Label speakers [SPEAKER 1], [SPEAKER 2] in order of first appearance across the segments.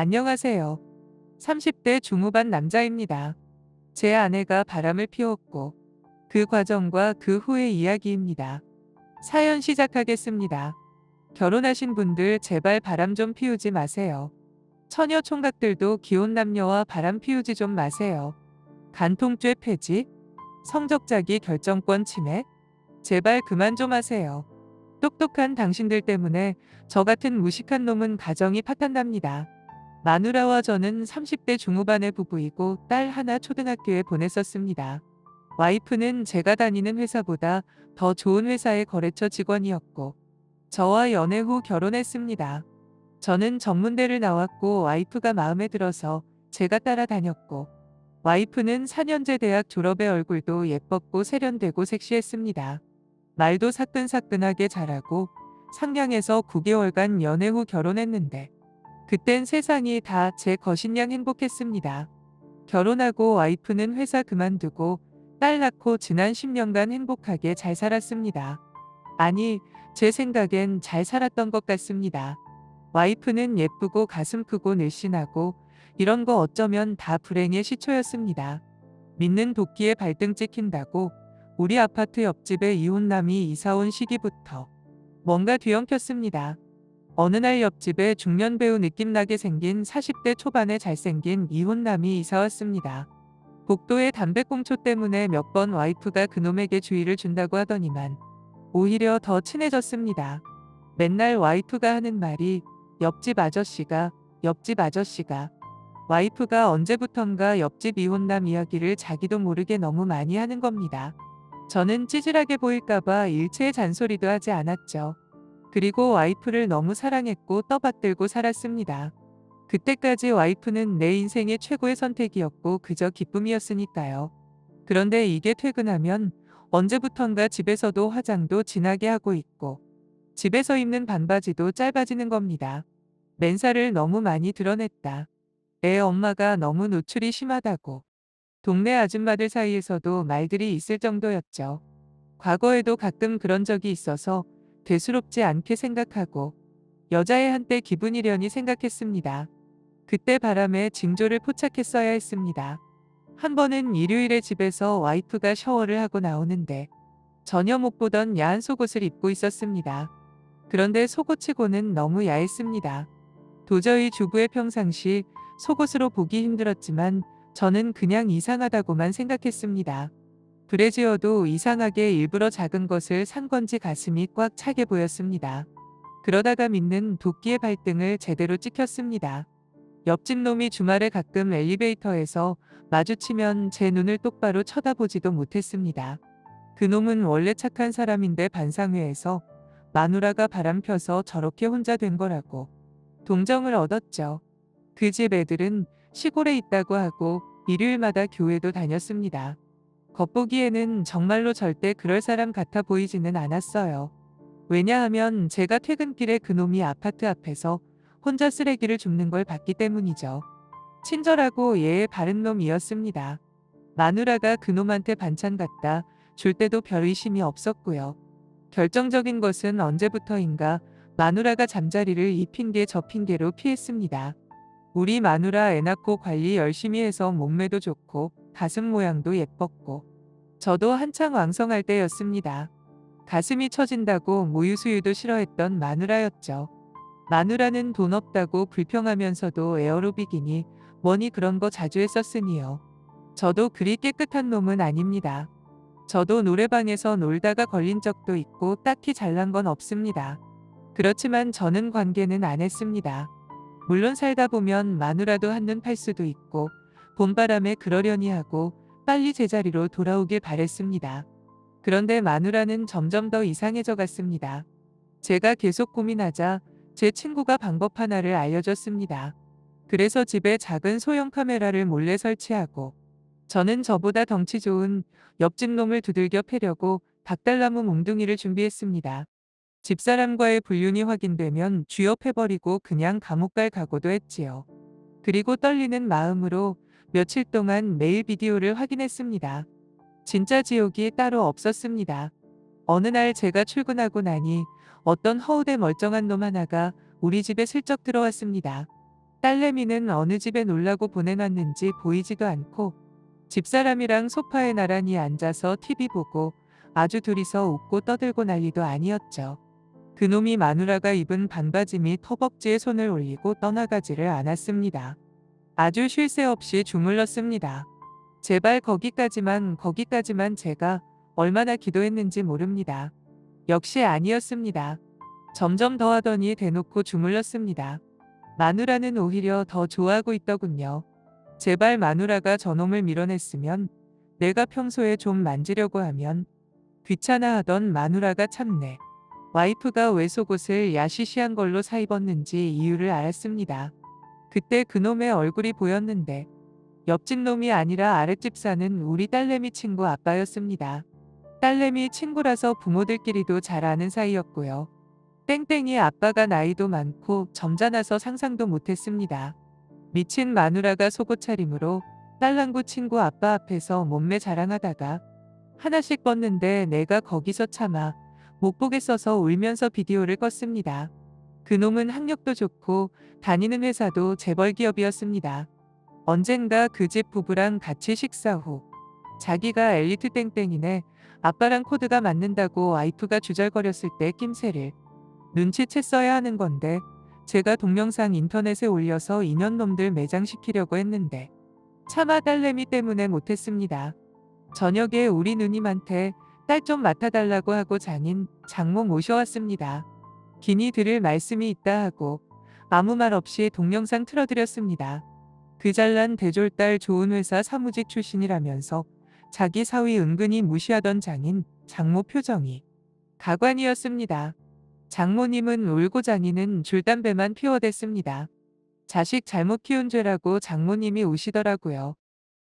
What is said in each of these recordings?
[SPEAKER 1] 안녕하세요. 30대 중후반 남자입니다. 제 아내가 바람을 피웠고 그 과정과 그 후의 이야기입니다. 사연 시작하겠습니다. 결혼하신 분들 제발 바람 좀 피우지 마세요. 처녀 총각들도 기혼 남녀와 바람 피우지 좀 마세요. 간통죄 폐지, 성적자기 결정권 침해, 제발 그만 좀 하세요. 똑똑한 당신들 때문에 저 같은 무식한 놈은 가정이 파탄납니다. 마누라와 저는 30대 중후반의 부부이고 딸 하나 초등학교에 보냈었습니다. 와이프는 제가 다니는 회사보다 더 좋은 회사의 거래처 직원이었고 저와 연애 후 결혼했습니다. 저는 전문대를 나왔고 와이프가 마음에 들어서 제가 따라다녔고 와이프는 4년제 대학 졸업의 얼굴도 예뻤고 세련되고 섹시했습니다. 말도 사끈사끈하게 잘하고 상냥해서 9개월간 연애 후 결혼했는데 그땐 세상이 다제 거신양 행복했습니다. 결혼하고 와이프는 회사 그만두고 딸 낳고 지난 10년간 행복하게 잘 살았습니다. 아니, 제 생각엔 잘 살았던 것 같습니다. 와이프는 예쁘고 가슴 크고 늘씬하고 이런 거 어쩌면 다 불행의 시초였습니다. 믿는 도끼에 발등 찍힌다고 우리 아파트 옆집에 이혼남이 이사온 시기부터 뭔가 뒤엉켰습니다. 어느 날 옆집에 중년 배우 느낌나게 생긴 40대 초반의 잘생긴 이혼남이 이사왔습니다. 복도의 담배꽁초 때문에 몇 번 와이프가 그놈에게 주의를 준다고 하더니만 오히려 더 친해졌습니다. 맨날 와이프가 하는 말이 옆집 아저씨가 옆집 아저씨가 와이프가 언제부턴가 옆집 이혼남 이야기를 자기도 모르게 너무 많이 하는 겁니다. 저는 찌질하게 보일까봐 일체의 잔소리도 하지 않았죠. 그리고 와이프를 너무 사랑했고 떠받들고 살았습니다. 그때까지 와이프는 내 인생의 최고의 선택이었고 그저 기쁨이었으니까요. 그런데 이게 퇴근하면 언제부턴가 집에서도 화장도 진하게 하고 있고 집에서 입는 반바지도 짧아지는 겁니다. 맨살을 너무 많이 드러냈다. 애 엄마가 너무 노출이 심하다고. 동네 아줌마들 사이에서도 말들이 있을 정도였죠. 과거에도 가끔 그런 적이 있어서 대수롭지 않게 생각하고 여자의 한때 기분이려니 생각했습니다. 그때 바람에 징조를 포착했어야 했습니다. 한 번은 일요일에 집에서 와이프가 샤워를 하고 나오는데 전혀 못 보던 야한 속옷을 입고 있었습니다. 그런데 속옷치고는 너무 야했습니다. 도저히 주부의 평상시 속옷으로 보기 힘들었지만 저는 그냥 이상하다고만 생각했습니다. 브래지어도 이상하게 일부러 작은 것을 산 건지 가슴이 꽉 차게 보였습니다. 그러다가 믿는 도끼의 발등을 제대로 찍혔습니다. 옆집 놈이 주말에 가끔 엘리베이터에서 마주치면 제 눈을 똑바로 쳐다보지도 못했습니다. 그 놈은 원래 착한 사람인데 반상회에서 마누라가 바람 펴서 저렇게 혼자 된 거라고 동정을 얻었죠. 그 집 애들은 시골에 있다고 하고 일요일마다 교회도 다녔습니다. 겉보기에는 정말로 절대 그럴 사람 같아 보이지는 않았어요. 왜냐하면 제가 퇴근길에 그놈이 아파트 앞에서 혼자 쓰레기를 줍는 걸 봤기 때문이죠. 친절하고 예의 바른 놈이었습니다. 마누라가 그놈한테 반찬 갖다 줄 때도 별 의심이 없었고요. 결정적인 것은 언제부터인가 마누라가 잠자리를 이 핑계 저 핑계로 피했습니다. 우리 마누라 애 낳고 관리 열심히 해서 몸매도 좋고 가슴 모양도 예뻤고 저도 한창 왕성할 때였습니다. 가슴이 처진다고 모유수유도 싫어했던 마누라였죠. 마누라는 돈 없다고 불평하면서도 에어로빅이니 뭐니 그런 거 자주 했었으니요. 저도 그리 깨끗한 놈은 아닙니다. 저도 노래방에서 놀다가 걸린 적도 있고 딱히 잘난 건 없습니다. 그렇지만 저는 관계는 안 했습니다. 물론 살다 보면 마누라도 한눈 팔 수도 있고 봄바람에 그러려니 하고 빨리 제자리로 돌아오길 바랬습니다. 그런데 마누라는 점점 더 이상해져 갔습니다. 제가 계속 고민하자 제 친구가 방법 하나를 알려줬습니다. 그래서 집에 작은 소형 카메라를 몰래 설치하고 저는 저보다 덩치 좋은 옆집 놈을 두들겨 패려고 박달나무 몽둥이를 준비했습니다. 집사람과의 불륜이 확인되면 쥐업해버리고 그냥 감옥 갈 각오도 했지요. 그리고 떨리는 마음으로 며칠 동안 매일 비디오를 확인했습니다. 진짜 지옥이 따로 없었습니다. 어느 날 제가 출근하고 나니 어떤 허우대 멀쩡한 놈 하나가 우리 집에 슬쩍 들어왔습니다. 딸내미는 어느 집에 놀라고 보내놨는지 보이지도 않고 집사람이랑 소파에 나란히 앉아서 TV 보고 아주 둘이서 웃고 떠들고 난리도 아니었죠. 그놈이 마누라가 입은 반바지 및 허벅지에 손을 올리고 떠나가지를 않았습니다. 아주 쉴 새 없이 주물렀습니다. 제발 거기까지만 거기까지만 제가 얼마나 기도했는지 모릅니다. 역시 아니었습니다. 점점 더 하더니 대놓고 주물렀습니다. 마누라는 오히려 더 좋아하고 있더군요. 제발 마누라가 저놈을 밀어냈으면 내가 평소에 좀 만지려고 하면 귀찮아하던 마누라가 참네. 와이프가 왜 속옷을 야시시한 걸로 사 입었는지 이유를 알았습니다. 그때 그놈의 얼굴이 보였는데 옆집 놈이 아니라 아랫집 사는 우리 딸내미 친구 아빠였습니다. 딸내미 친구라서 부모들끼리도 잘 아는 사이였고요. 땡땡이 아빠가 나이도 많고 점잖아서 상상도 못했습니다. 미친 마누라가 속옷 차림으로 딸랑구 친구 아빠 앞에서 몸매 자랑하다가 하나씩 뻗는데 내가 거기서 참아 못 보겠어서 울면서 비디오를 껐습니다. 그놈은 학력도 좋고 다니는 회사도 재벌 기업이었습니다. 언젠가 그 집 부부랑 같이 식사 후 자기가 엘리트 땡땡이네 아빠랑 코드가 맞는다고 와이프가 주절거렸을 때 낌새를 눈치챘어야 하는 건데 제가 동영상 인터넷에 올려서 인연놈들 매장시키려고 했는데 차마 딸내미 때문에 못했습니다. 저녁에 우리 누님한테 딸 좀 맡아달라고 하고 장인 장모 모셔왔습니다. 기니 들을 말씀이 있다 하고 아무 말 없이 동영상 틀어드렸습니다. 그 잘난 대졸딸 좋은 회사 사무직 출신이라면서 자기 사위 은근히 무시하던 장인 장모 표정이 가관이었습니다. 장모님은 울고 장인은 줄담배만 피워댔습니다. 자식 잘못 키운 죄라고 장모님이 우시더라고요.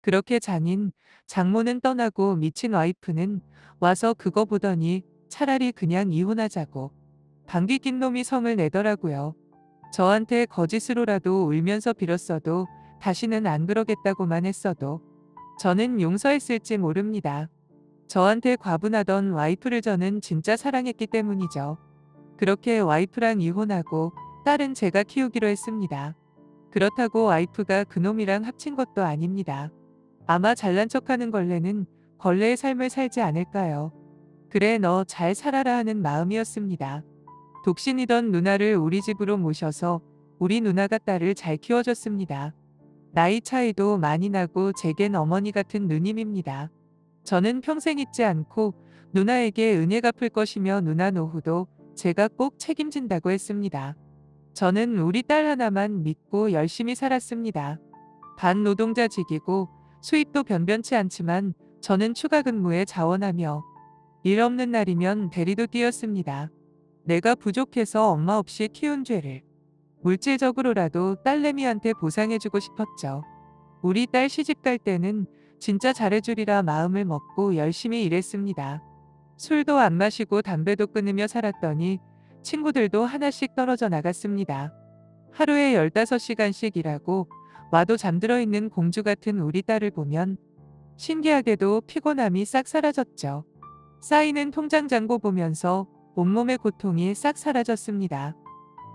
[SPEAKER 1] 그렇게 장인, 장모는 떠나고 미친 와이프는 와서 그거 보더니 차라리 그냥 이혼하자고 방귀 낀 놈이 성을 내더라고요. 저한테 거짓으로라도 울면서 빌었어도 다시는 안 그러겠다고만 했어도 저는 용서했을지 모릅니다. 저한테 과분하던 와이프를 저는 진짜 사랑했기 때문이죠. 그렇게 와이프랑 이혼하고 딸은 제가 키우기로 했습니다. 그렇다고 와이프가 그놈이랑 합친 것도 아닙니다. 아마 잘난 척하는 걸레는 걸레의 삶을 살지 않을까요? 그래 너 잘 살아라 하는 마음이었습니다. 독신이던 누나를 우리 집으로 모셔서 우리 누나가 딸을 잘 키워줬습니다. 나이 차이도 많이 나고 제겐 어머니 같은 누님입니다. 저는 평생 잊지 않고 누나에게 은혜 갚을 것이며 누나 노후도 제가 꼭 책임진다고 했습니다. 저는 우리 딸 하나만 믿고 열심히 살았습니다. 반 노동자직이고 수입도 변변치 않지만 저는 추가 근무에 자원하며 일 없는 날이면 대리도 뛰었습니다. 내가 부족해서 엄마 없이 키운 죄를 물질적으로라도 딸내미한테 보상해주고 싶었죠. 우리 딸 시집 갈 때는 진짜 잘해주리라 마음을 먹고 열심히 일했습니다. 술도 안 마시고 담배도 끊으며 살았더니 친구들도 하나씩 떨어져 나갔습니다. 하루에 15시간씩 일하고 와도 잠들어 있는 공주 같은 우리 딸을 보면 신기하게도 피곤함이 싹 사라졌죠. 쌓이는 통장 잔고 보면서 온몸의 고통이 싹 사라졌습니다.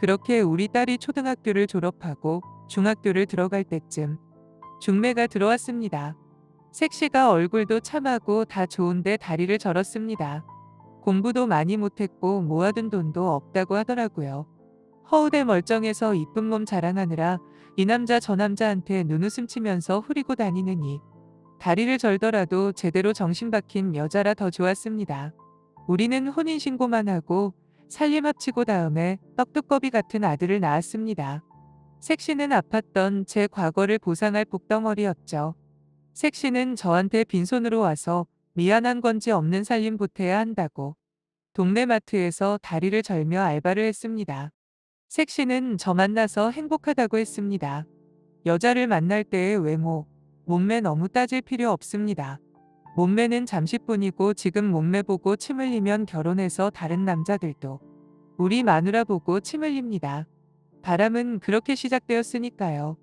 [SPEAKER 1] 그렇게 우리 딸이 초등학교를 졸업하고 중학교를 들어갈 때쯤 중매가 들어왔습니다. 색시가 얼굴도 참하고 다 좋은데 다리를 절었습니다. 공부도 많이 못했고 모아둔 돈도 없다고 하더라고요. 허우대 멀쩡해서 이쁜 몸 자랑하느라 이 남자 저 남자한테 눈웃음 치면서 후리고 다니느니 다리를 절더라도 제대로 정신 박힌 여자라 더 좋았습니다. 우리는 혼인신고만 하고 살림 합치고 다음에 떡두꺼비 같은 아들을 낳았습니다. 색시는 아팠던 제 과거를 보상할 복덩어리였죠. 색시는 저한테 빈손으로 와서 미안한 건지 없는 살림 보태야 한다고 동네 마트에서 다리를 절며 알바를 했습니다. 색시는 저 만나서 행복하다고 했습니다. 여자를 만날 때의 외모, 몸매 너무 따질 필요 없습니다. 몸매는 잠시뿐이고 지금 몸매 보고 침 흘리면 결혼해서 다른 남자들도 우리 마누라 보고 침 흘립니다. 바람은 그렇게 시작되었으니까요.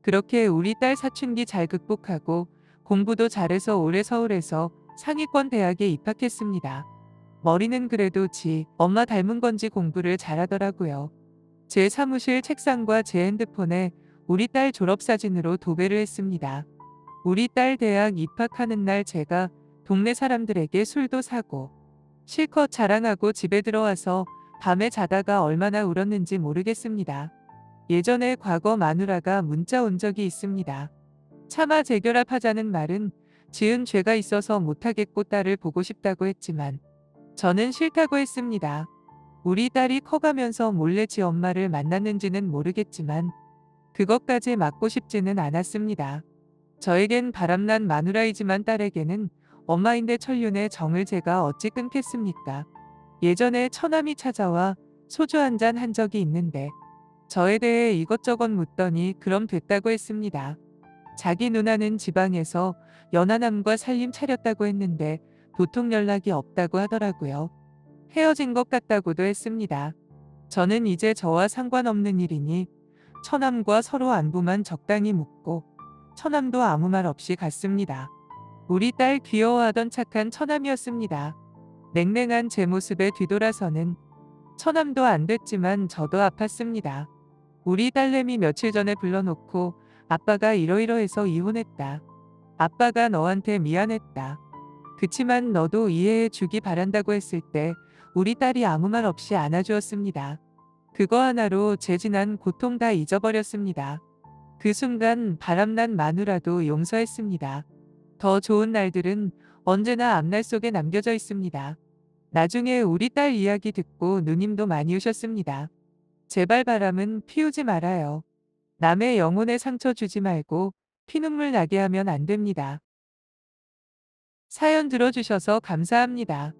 [SPEAKER 1] 그렇게 우리 딸 사춘기 잘 극복하고 공부도 잘해서 올해 서울에서 상위권 대학에 입학했습니다. 머리는 그래도 지 엄마 닮은 건지 공부를 잘하더라고요. 제 사무실 책상과 제 핸드폰에 우리 딸 졸업사진으로 도배를 했습니다. 우리 딸 대학 입학하는 날 제가 동네 사람들에게 술도 사고 실컷 자랑하고 집에 들어와서 밤에 자다가 얼마나 울었는지 모르겠습니다. 예전에 과거 마누라가 문자 온 적이 있습니다. 차마 재결합하자는 말은 지은 죄가 있어서 못하겠고 딸을 보고 싶다고 했지만 저는 싫다고 했습니다. 우리 딸이 커가면서 몰래 지 엄마를 만났는지는 모르겠지만 그것까지 맞고 싶지는 않았습니다. 저에겐 바람난 마누라이지만 딸에게는 엄마인데 천륜의 정을 제가 어찌 끊겠습니까? 예전에 처남이 찾아와 소주 한 잔 한 적이 있는데 저에 대해 이것저것 묻더니 그럼 됐다고 했습니다. 자기 누나는 지방에서 연하남과 살림 차렸다고 했는데 도통 연락이 없다고 하더라고요. 헤어진 것 같다고도 했습니다. 저는 이제 저와 상관없는 일이니 처남과 서로 안부만 적당히 묻고 처남도 아무 말 없이 갔습니다. 우리 딸 귀여워하던 착한 처남이었습니다. 냉랭한 제 모습에 뒤돌아서는 처남도 안 됐지만 저도 아팠습니다. 우리 딸내미 며칠 전에 불러놓고 아빠가 이러이러해서 이혼했다. 아빠가 너한테 미안했다. 그치만 너도 이해해 주기 바란다고 했을 때 우리 딸이 아무 말 없이 안아주었습니다. 그거 하나로 제 지난 고통 다 잊어버렸습니다. 그 순간 바람난 마누라도 용서했습니다. 더 좋은 날들은 언제나 앞날 속에 남겨져 있습니다. 나중에 우리 딸 이야기 듣고 누님도 많이 우셨습니다. 제발 바람은 피우지 말아요. 남의 영혼에 상처 주지 말고 피눈물 나게 하면 안 됩니다. 사연 들어주셔서 감사합니다.